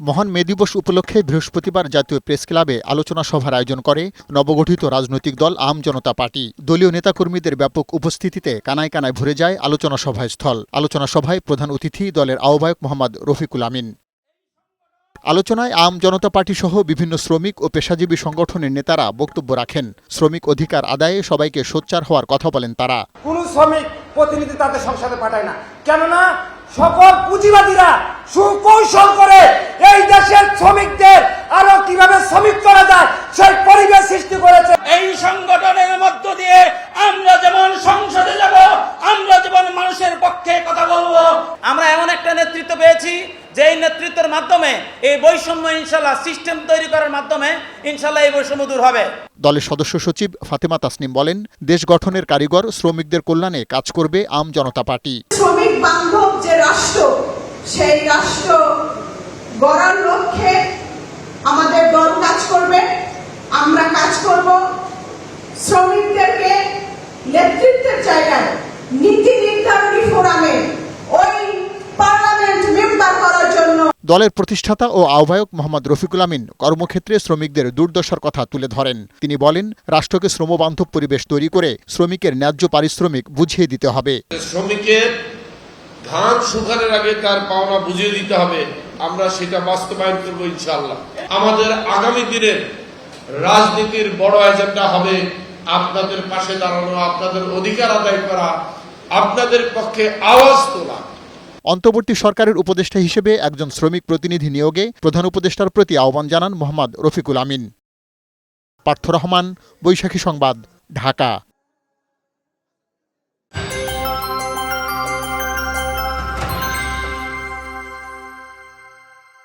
মহান মে দিবস উপলক্ষে বৃহস্পতিবার জাতীয় প্রেস ক্লাবে আলোচনা সভার আয়োজন করে নবগঠিত রাজনৈতিক দল আম জনতা পার্টি। দলীয় নেতাকর্মীদের ব্যাপক উপস্থিতিতে কানায় কানায় ভরে যায় আলোচনা সভায় স্থল। আলোচনা সভায় প্রধান অতিথি দলের আহ্বায়ক মোহাম্মদ রফিকুল আমিন। আলোচনায় আম জনতা পার্টি সহ বিভিন্ন শ্রমিক ও পেশাজীবী সংগঠনের নেতারা বক্তব্য রাখেন। শ্রমিক অধিকার আদায়ে সবাইকে সোচ্চার হওয়ার কথা বলেন তারা। কোন শ্রমিক প্রতিনিধি তাদের সংসদে পাঠায় না। কেননা সকল পুঁজিবাদীরা সুকৌশল করে এই দেশের শ্রমিকদের আরও কীভাবে শ্রমিক করা যায় সেই পরিবেশ সৃষ্টি করেছে। এই সংগঠনের মধ্য দিয়ে আমরা যেমন সংসদে যাব আমরা যেমন মানুষের পক্ষে কথা বলব। আমরা এমন একটা নেতৃত্ব পেয়েছি যে এই নেতৃত্বের মাধ্যমে এই বৈষম্য ইনশাল্লাহ সিস্টেম তৈরি করার মাধ্যমে ইনশাল্লাহ এই বৈষম্য দূর হবে। দলের সদস্য সচিব ফাতেমা তাসনিম বলেন দেশ গঠনের কারিগর শ্রমিকদের কল্যাণে কাজ করবে আম জনতা পার্টি। শ্রমিক বান্ধব যে রাষ্ট্র সেই রাষ্ট্র গড়ার লক্ষ্যে আমাদের দল কাজ করবে আমরা কাজ করব। শ্রমিকদেরকে নেতৃত্বের জায়গায় নীতি নির্ধারণী ফোরামে ওই পার্লামেন্ট মেম্বার করার জন্য। দলের প্রতিষ্ঠাতা ও আহ্বায়ক মোহাম্মদ রফিকুল আমিন কর্মক্ষেত্রে শ্রমিকদের দুর্দশার কথা তুলে ধরেন। তিনি বলেন রাষ্ট্রকে শ্রমবান্ধব পরিবেশ তৈরি করে শ্রমিকের ন্যায্য পারিশ্রমিক বুঝিয়ে দিতে হবে। শ্রমিকের ধান শুকানোর আগে তার পাওনা বুঝিয়ে দিতে হবে। আমরা সেটা বাস্তবায়ন করব ইনশাল্লাহ আমাদের আগামী দিনের রাজনীতির বড় এজেন্ডা হবে আপনাদের পাশে দাঁড়ানো, আপনাদের অধিকার আদায় করা, আপনাদের পক্ষে আওয়াজ তোলা। অন্তর্বর্তী সরকারের উপদেষ্টা হিসেবে একজন শ্রমিক প্রতিনিধি নিয়োগে প্রধান উপদেষ্টার প্রতি আহ্বান জানান মোহাম্মদ রফিকুল আমিন। পার্থ রহমান, বৈশাখী সংবাদ, ঢাকা।